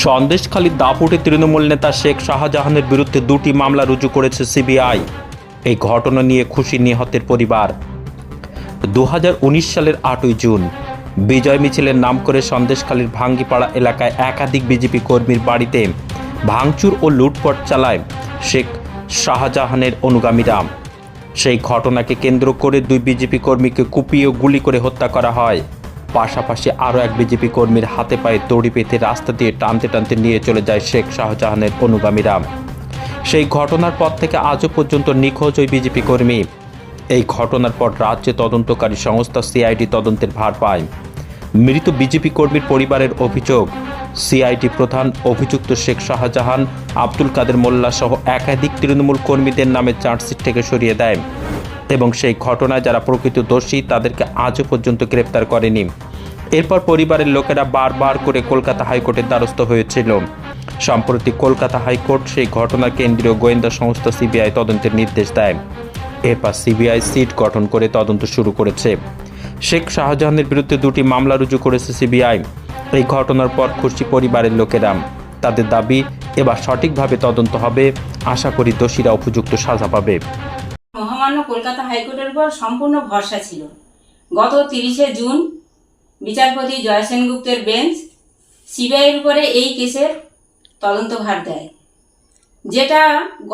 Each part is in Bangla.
সন্দেশখালীর দাপুটে তৃণমূল নেতা শেখ শাহজাহানের বিরুদ্ধে দুটি মামলা রুজু করেছে সিবিআই। এই ঘটনা নিয়ে খুশি নিহতের পরিবার। দু হাজার উনিশ সালের আটই জুন, বিজয় মিছিলের নাম করে সন্দেশখালীর ভাঙ্গিপাড়া এলাকায় একাধিক বিজেপি কর্মীর বাড়িতে ভাঙচুর ও লুটপাট চালায় শেখ শাহজাহানের অনুগামীরা। সেই ঘটনাকে কেন্দ্র করে দুই বিজেপি কর্মীকে কুপিয়ে গুলি করে হত্যা করা হয়। পাশাপাশি আরও এক বিজেপি কর্মীর হাতে পায়ে দড়ি পেতে রাস্তা দিয়ে টানতে টানতে নিয়ে চলে যায় শেখ শাহজাহানের অনুগামীরা। সেই ঘটনার পর থেকে আজও পর্যন্ত নিখোঁজ ওই বিজেপি কর্মী। এই ঘটনার পর রাজ্যে তদন্তকারী সংস্থা সিআইডি তদন্তের ভার পায়। মৃত বিজেপি কর্মীর পরিবারের অভিযোগ, সিআইডি প্রধান অভিযুক্ত শেখ শাহজাহান, আব্দুল কাদের মোল্লা সহ একাধিক তৃণমূল কর্মীদের নামে চার্জশিট থেকে সরিয়ে দেয়। এবং সেই ঘটনায় যারা প্রকৃত দোষী, তাদেরকে আজও পর্যন্ত গ্রেপ্তার করেনি। এরপর পরিবারের লোকেরা বারবার করে কলকাতা হাইকোর্টের দ্বারস্থ হয়েছিল। সম্প্রতি কলকাতা হাইকোর্ট সেই ঘটনার কেন্দ্রীয় গোয়েন্দা সংস্থা সিবিআই তদন্তের নির্দেশ দেয়। এরপর সিবিআই সিট গঠন করে তদন্ত শুরু করেছে। শেখ শাহজাহানের বিরুদ্ধে দুটি মামলা রুজু করেছে সিবিআই। এই ঘটনার পর খুশি পরিবারের লোকেরা। তাদের দাবি, এবার সঠিকভাবে তদন্ত হবে, আশা করি দোষীরা উপযুক্ত সাজা পাবে। মহামান্য কলকাতা হাইকোর্টের উপর সম্পূর্ণ ভরসা ছিল। গত তিরিশে জুন বিচারপতি জয় সেনগুপ্তের বেঞ্চ সিবিআইয়ের উপরে এই কেসের তদন্তভার দেয়, যেটা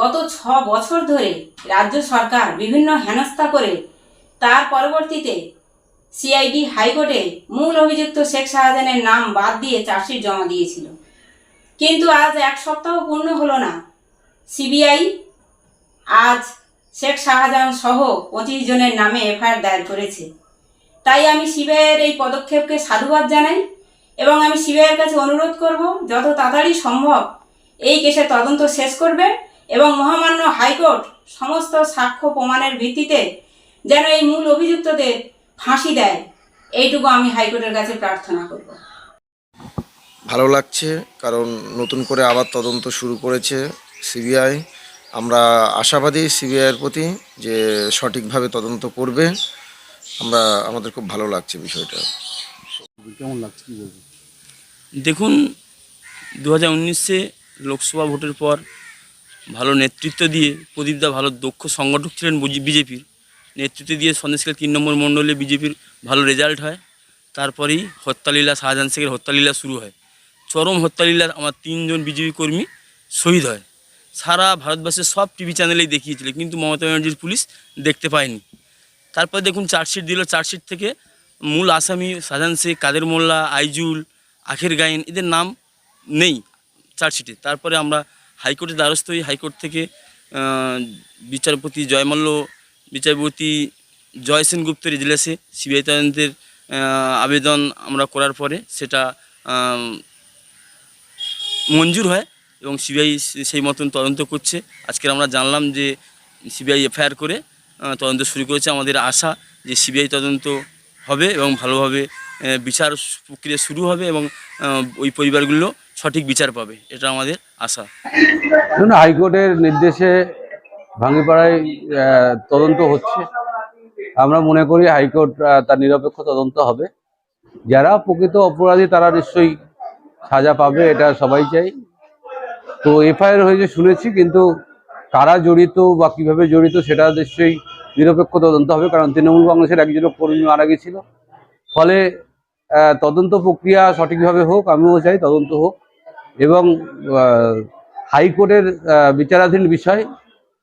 গত ছ বছর ধরে রাজ্য সরকার বিভিন্ন হেনস্থা করে তার পরবর্তীতে সিআইডি হাইকোর্টে মূল অভিযুক্ত শেখ শাহজাহানের নাম বাদ দিয়ে চার্জশিট জমা দিয়েছিল। কিন্তু আজ এক সপ্তাহ পূর্ণ হলো না। সিবিআই আজ শেখ শাহজাহান সহ পঁচিশ জনের নামে এফআইআর দায়ের করেছে। তাই আমি সিবিআইয়ের এই পদক্ষেপকে সাধুবাদ জানাই এবং আমি সিবিআইয়ের কাছে অনুরোধ করব, যত তাড়াতাড়ি সম্ভব এই কেসের তদন্ত শেষ করবে এবং মহামান্য হাইকোর্ট সমস্ত সাক্ষ্য প্রমাণের ভিত্তিতে যেন এই মূল অভিযুক্তদের ফাঁসি দেয়। এইটুকু আমি হাইকোর্টের কাছে প্রার্থনা করব। ভালো লাগছে, কারণ নতুন করে আবার তদন্ত শুরু করেছে সিবিআই। আমরা আশাবাদী সিবিআইয়ের প্রতি যে সঠিকভাবে তদন্ত করবে আমরা আমাদের খুব ভালো লাগছে বিষয়টা। কেমন লাগছে কি বলব দেখুন দু হাজার উনিশে লোকসভা ভোটের পর ভালো নেতৃত্ব দিয়ে প্রদীপদা ভালো দক্ষ সংগঠক ছিলেন বিজেপির। নেতৃত্ব দিয়ে সন্দেশকাল তিন নম্বর মণ্ডলে বিজেপির ভালো রেজাল্ট হয়। তারপরেই হত্যালীলা শাহজাহান শেখের হত্যালীলা শুরু হয়। চরম হত্যালীলা আমার তিনজন বিজেপি কর্মী শহীদ হয়। সারা ভারতবর্ষের সব টিভি চ্যানেলেই দেখিয়েছিল, কিন্তু মমতা ব্যানার্জির পুলিশ দেখতে পায়নি। তারপর দেখুন চার্জশিট দিল, চার্জশিট থেকে মূল আসামি শাহজাহান শেখ, কাদের মোল্লা, আইজুল, আখের গায়েন, এদের নাম নেই চার্জশিটে। তারপরে আমরা হাইকোর্টের দ্বারস্থ হই, হাইকোর্ট থেকে বিচারপতি জয়মল্ল, বিচারপতি জয় সেনগুপ্তের এজলাসে সিবিআই তদন্তের আবেদন আমরা করার পরে সেটা মঞ্জুর হয়। এবং সিবিআই সেই মতন তদন্ত করছে। আজকে আমরা জানলাম যে সিবিআই এফআইআর করে তদন্ত শুরু করেছে। আমাদের আশা যে সিবিআই তদন্ত হবে এবং ভালোভাবে বিচার প্রক্রিয়া শুরু হবে এবং ওই পরিবারগুলো সঠিক বিচার পাবে। এটা আমাদের আশা। হাইকোর্টের নির্দেশে ভাঙ্গিপাড়ায় তদন্ত হচ্ছে। আমরা মনে করি হাইকোর্ট তার নিরপেক্ষ তদন্ত হবে। যারা প্রকৃত অপরাধী, তারা নিশ্চয়ই সাজা পাবে, এটা সবাই চাই তো এফআইআর হয়েছে, শুনেছি, কিন্তু কারা জড়িত বা কীভাবে জড়িত সেটা নিশ্চয়ই নিরপেক্ষ তদন্ত হবে, কারণ তৃণমূল কংগ্রেসের একজন কর্মী মারা গেছিল ফলে তদন্ত প্রক্রিয়া সঠিকভাবে হোক, আমিও চাই তদন্ত হোক, এবং হাইকোর্টের বিচারাধীন বিষয়,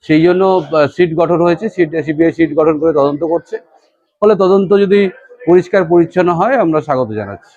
সেই জন্য সিট গঠন হয়েছে, সিট, সিবিআই সিট গঠন করে তদন্ত করছে। ফলে তদন্ত যদি পরিষ্কার পরিচ্ছন্ন হয়, আমরা স্বাগত জানাচ্ছি।